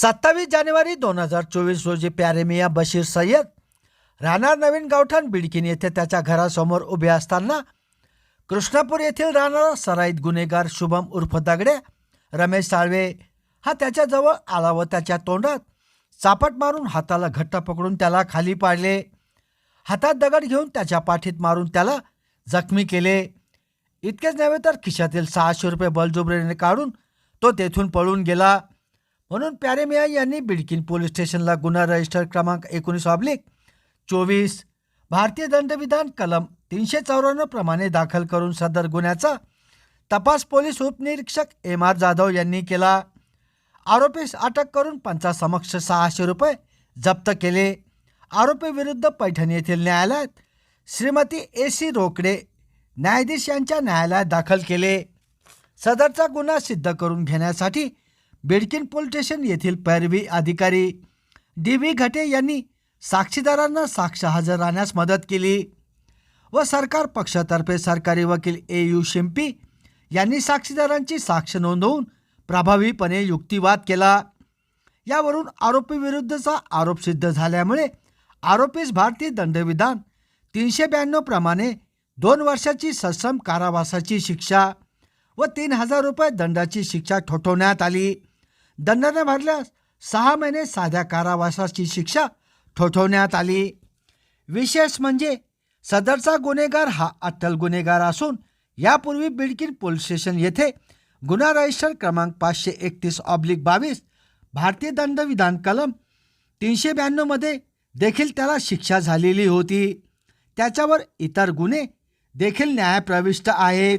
सत्तावीस जानेवारी दोन हजार चोवीस रोजी प्यारेमिया बशीर सय्यद राहणार नवीन गावठाण बिडकिन येथे त्याच्या घरासमोर उभे असताना कृष्णापूर येथील राहणारा सराईत गुन्हेगार शुभम उर्फ दगडे रमेश साळवे हा त्याच्याजवळ आला व त्याच्या तोंडात चापट मारून हाताला घट्ट पकडून त्याला खाली पाडले. हातात दगड घेऊन त्याच्या पाठीत मारून त्याला जखमी केले. इतकेच नव्हे तर खिशातील सहाशे रुपये बलजुबरीने काढून तो तेथून पळून गेला. म्हणून प्यारेमिया यांनी बिडकिन पोलीस स्टेशनला गुन्हा रजिस्टर क्रमांक एकोणीस ऑब्लिक चोवीस भारतीय दंडविधान कलम तीनशे चौऱ्याण्णव प्रमाणे दाखल करून सदर गुन्ह्याचा तपास पोलीस उपनिरीक्षक एम आर जाधव यांनी केला. आरोपीस अटक करून पंचासमक्ष सहाशे रुपये जप्त केले. आरोपी विरुद्ध पैठण येथील न्यायालयात श्रीमती ए सी रोकडे न्यायाधीश यांच्या न्यायालयात दाखल केले. सदरचा गुन्हा सिद्ध करून घेण्यासाठी बेडकिन पोलीस स्टेशन येथील पैरवी अधिकारी डी व्ही घटे यांनी साक्षीदारांना साक्ष हजर राहण्यास मदत केली व सरकार पक्षातर्फे सरकारी वकील ए यू शिंपी यांनी साक्षीदारांची साक्ष नोंदवून प्रभावीपणे युक्तिवाद केला. यावरून आरोपीविरुद्धचा आरोप सिद्ध झाल्यामुळे आरोपीस भारतीय दंडविधान तीनशे ब्याण्णव प्रमाणे दोन वर्षाची सक्षम कारावासाची शिक्षा व तीन हजार रुपये दंडाची शिक्षा ठोठवण्यात आली. दंड न भरल्यास सहा महिने साध्या कारावासाची शिक्षा ठोठवण्यात आली. विशेष म्हणजे सदरचा गुन्हेगार हा अट्टल गुन्हेगार असून यापूर्वी बिडकीन पोलीस स्टेशन येथे गुन्हा रजिस्टर क्रमांक पाचशे एकतीस ऑब्लिक बावीस भारतीय दंडविधान कलम तीनशे ब्याण्णवमध्ये देखील त्याला शिक्षा झालेली होती. त्याच्यावर इतर गुन्हे देखील न्यायप्रविष्ट आहेत.